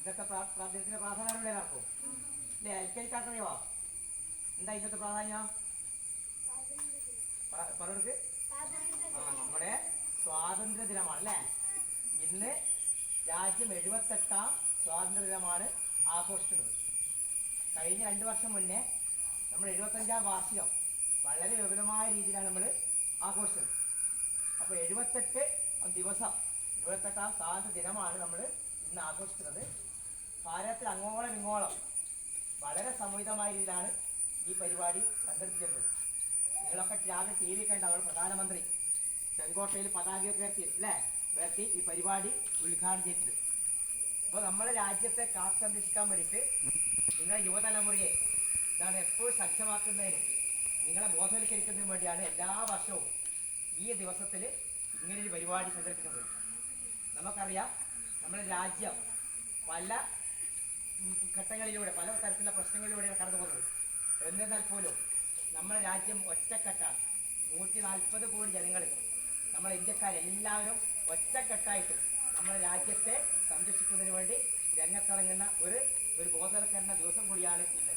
ഇതൊക്കെ പ്രാ- പ്രാധാന്യത്തിന്റെ പ്രാധാന്യം എല്ലാവർക്കും അല്ലേ? എൽ കെ ജിക്കാർക്കറിയോ എന്താ ഇന്നത്തെ പ്രാധാന്യം? പറ- പറഞ്ഞെടുക്ക്. ആ നമ്മുടെ സ്വാതന്ത്ര്യ ദിനമാണ് അല്ലേ ഇന്ന് രാജ്യം എഴുപത്തെട്ടാം സ്വാതന്ത്ര്യ ദിനമാണ് ആഘോഷിക്കുന്നത്. കഴിഞ്ഞ രണ്ട് വർഷം മുന്നേ നമ്മൾ എഴുപത്തഞ്ചാം വാർഷികം വളരെ വിപുലമായ രീതിയിലാണ് നമ്മൾ ആഘോഷിച്ചത്. അപ്പോൾ എഴുപത്തെട്ട് ദിവസം എഴുപത്തെട്ടാം സ്വാതന്ത്ര്യ ദിനമാണ് നമ്മൾ ഇന്ന് ആഘോഷിക്കുന്നത്. ഭാരതത്തിൽ അങ്ങോളം ഇങ്ങോളം വളരെ സമുചിതമായ രീതിയിലാണ് ഈ പരിപാടി സംഘടിപ്പിച്ചിരുന്നത് നിങ്ങളൊക്കെ രാവിലെ ടി വി കണ്ട പ്രധാനമന്ത്രി ചെങ്കോട്ടയിൽ പതാകയൊക്കെ ഉയർത്തി അല്ലേ? ഉയർത്തി ഈ പരിപാടി ഉദ്ഘാടനം ചെയ്തിട്ടുണ്ട്. അപ്പോൾ നമ്മുടെ രാജ്യത്തെ കാത്തു സംരക്ഷിക്കാൻ വേണ്ടിയിട്ട് നിങ്ങളുടെ യുവതലമുറയെ ഇതാണ് എപ്പോഴും സജ്ജമാക്കുന്നതിന് നിങ്ങളെ ബോധവൽക്കരിക്കുന്നതിന് വേണ്ടിയാണ് എല്ലാ വർഷവും ഈ ദിവസത്തിൽ ഇങ്ങനൊരു പരിപാടി സംഘടിപ്പിക്കുന്നത്. നമുക്കറിയാം നമ്മുടെ രാജ്യം പല ഘട്ടങ്ങളിലൂടെ പല തരത്തിലുള്ള പ്രശ്നങ്ങളിലൂടെയാണ് കടന്നു പോകുന്നത് എന്നിരുന്നാൽ പോലും നമ്മുടെ രാജ്യം ഒറ്റക്കെട്ടാണ്. നൂറ്റി നാൽപ്പത് കോടി ജനങ്ങൾ നമ്മുടെ ഇന്ത്യക്കാരെല്ലാവരും ഒറ്റക്കെട്ടായിട്ട് നമ്മുടെ രാജ്യത്തെ സംരക്ഷിക്കുന്നതിന് വേണ്ടി രംഗത്തിറങ്ങുന്ന ഒരു ഒരു ബോധവൽക്കരണ ദിവസം കൂടിയാണ് ഇന്ന്.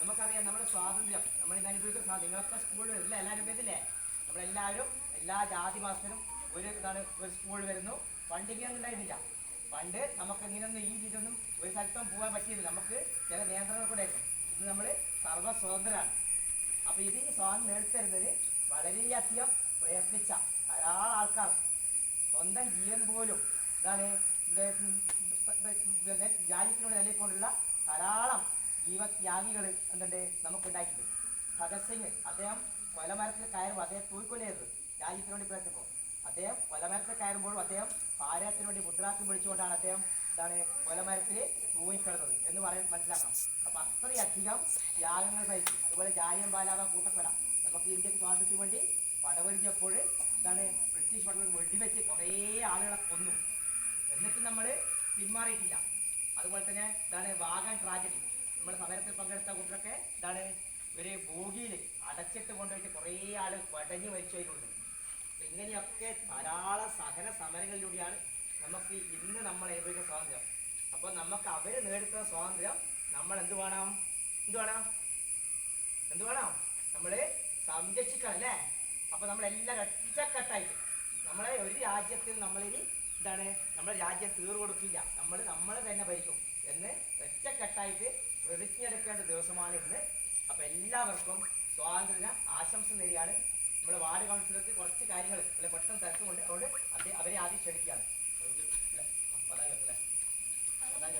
നമുക്കറിയാം നമ്മുടെ സ്വാതന്ത്ര്യം നമ്മൾ ഇന്ന് അനുഭവിക്കുന്ന സ്വാതന്ത്ര്യം നിങ്ങളൊക്കെ സ്കൂളിൽ വരില്ല എല്ലാവരും വരുന്നില്ലേ നമ്മളെല്ലാവരും എല്ലാ ജാതി മതത്തിനും ഒരു ഇതാണ് ഒരു സ്കൂൾ വരുന്നു. പണ്ട് ഉണ്ടായിരുന്നില്ല. പണ്ട് നമുക്ക് ഇങ്ങനെയൊന്നും ഈ രീതിയൊന്നും ഒരു സ്ഥലത്തും പോകാൻ പറ്റിയില്ല നമുക്ക് ചില നിയന്ത്രണങ്ങൾ കൂടെ ഇത് നമ്മൾ സർവ സ്വതന്ത്രമാണ് അപ്പോൾ ഇത് ഈ സ്വാതന്ത്ര്യം നേടിത്തരുന്നതിന് വളരെയധികം പ്രയത്നിച്ച ധാരാളം ആൾക്കാർ. സ്വന്തം ജീവൻ പോലും ഇതാണ് രാജ്യത്തിനോട് നിലകൊണ്ടുള്ള ധാരാളം ജീവത്യാഗികൾ എന്തുണ്ട് നമുക്കുണ്ടായിട്ടുണ്ട്. ഭഗത് സിംഗ് അദ്ദേഹം കൊലമരത്തിൽ കയറുമ്പോൾ അദ്ദേഹം തൂക്കൊല്ലരുത് രാജ്യത്തിനോട് പ്രയത്നിപ്പോൾ അദ്ദേഹം കൊലമരത്തിൽ കയറുമ്പോഴും അദ്ദേഹം ഭാര്യത്തിന് വേണ്ടി മുദ്രാക്കം വിളിച്ചുകൊണ്ടാണ് അദ്ദേഹം എന്താണ് കൊലമരത്തിൽ തൂങ്ങിക്കിടന്നത് എന്ന് പറയാൻ മനസ്സിലാക്കണം. അപ്പൊ അത്രയധികം ത്യാഗങ്ങൾ സഹിച്ചു. അതുപോലെ ജാലിയൻ ബാലാബ കൂട്ടക്കട നമുക്ക് ഇന്ത്യയ്ക്ക് സ്വാതന്ത്ര്യത്തിന് വേണ്ടി പടവരുതിയപ്പോൾ എന്താണ് ബ്രിട്ടീഷ് പടകൾ വെടിവെച്ച് കുറേ ആളുകളെ കൊന്നു. എന്നിട്ട് നമ്മൾ പിന്മാറിയിട്ടില്ല. അതുപോലെ തന്നെ എന്താണ് വാഗൻ ട്രാജഡി. നമ്മൾ സമരത്തിൽ പങ്കെടുത്ത കൂട്ടരൊക്കെ എന്താണ് ഒരു ബോഗിയിൽ അടച്ചിട്ട് കൊണ്ടുപോയിട്ട് കുറേ ആൾ പടഞ്ഞു മരിച്ചു അപ്പൊ ഇങ്ങനെയൊക്കെ ധാരാളം സഹന സമരങ്ങളിലൂടെയാണ് നമുക്ക് ഇന്ന് നമ്മൾ അനുഭവിക്കുന്ന സ്വാതന്ത്ര്യം. അപ്പോൾ നമുക്ക് അവർ നേടുന്ന സ്വാതന്ത്ര്യം നമ്മൾ എന്ത് വേണം? എന്ത് വേണം? എന്ത് വേണം? നമ്മൾ സംരക്ഷിക്കണം അല്ലേ? അപ്പൊ നമ്മളെല്ലാം ഒറ്റക്കെട്ടായിട്ട് നമ്മളെ ഒരു രാജ്യത്തിൽ നമ്മളിനി എന്താണ്? നമ്മുടെ രാജ്യം തീർ കൊടുക്കില്ല. നമ്മൾ നമ്മൾ തന്നെ ഭരിക്കും എന്ന് ഒറ്റക്കെട്ടായിട്ട് പ്രതിജ്ഞ എടുക്കേണ്ട ദിവസമാണ് ഇന്ന്. അപ്പൊ എല്ലാവർക്കും സ്വാതന്ത്ര്യ ആശംസ നേടിയാണ് നമ്മുടെ വാർഡ് കൗൺസിലർക്ക് കുറച്ച് കാര്യങ്ങൾ അല്ലെ പെട്ടെന്ന് തിരക്കുമുണ്ട്. അതുകൊണ്ട് അത് അവരെ ആദ്യം ക്ഷണിക്കുകയാണ്. പതാക അല്ലേ? പതാക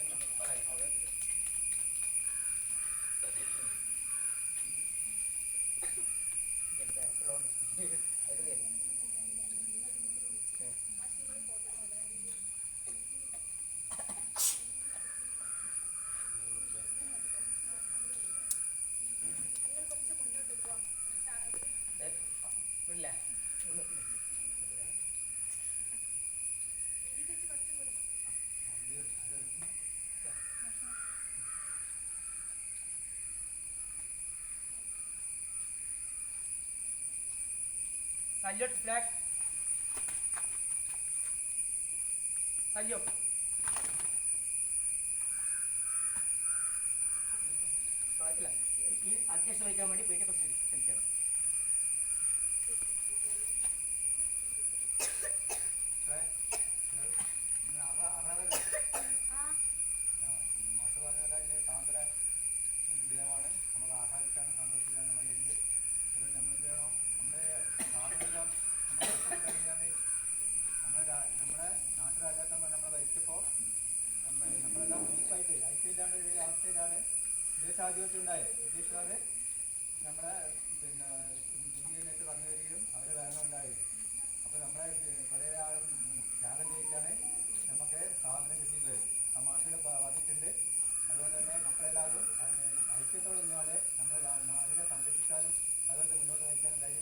Salute flag. ini ಅಧ್ಯಕ್ಷ ವಹಿಕೆ ಮಾಡಿ ಪೇಟೆ ಪಕ್ಷ ഒരു വിദേശ ഉണ്ടായത് ബ്രിട്ടീഷുകാർ നമ്മളെ പിന്നെ ഇന്ത്യയിലേക്ക് വന്നു വരികയും അവർ ഉണ്ടായി. അപ്പോൾ നമ്മളെ കുറേ ആളും ത്യാഗം ചെയ്യിച്ചാണ് നമുക്ക് സ്വാതന്ത്ര്യം കിട്ടിയത് തമാശകൾ പറഞ്ഞിട്ടുണ്ട് അതുകൊണ്ട് തന്നെ മക്കളെല്ലാവരും ഐക്യത്തോടെ നിന്നാലേ നമ്മുടെ നാടിനെ സംരക്ഷിക്കാനും അതുപോലെ മുന്നോട്ട് നയിക്കാനും കഴിയുമെന്നുള്ള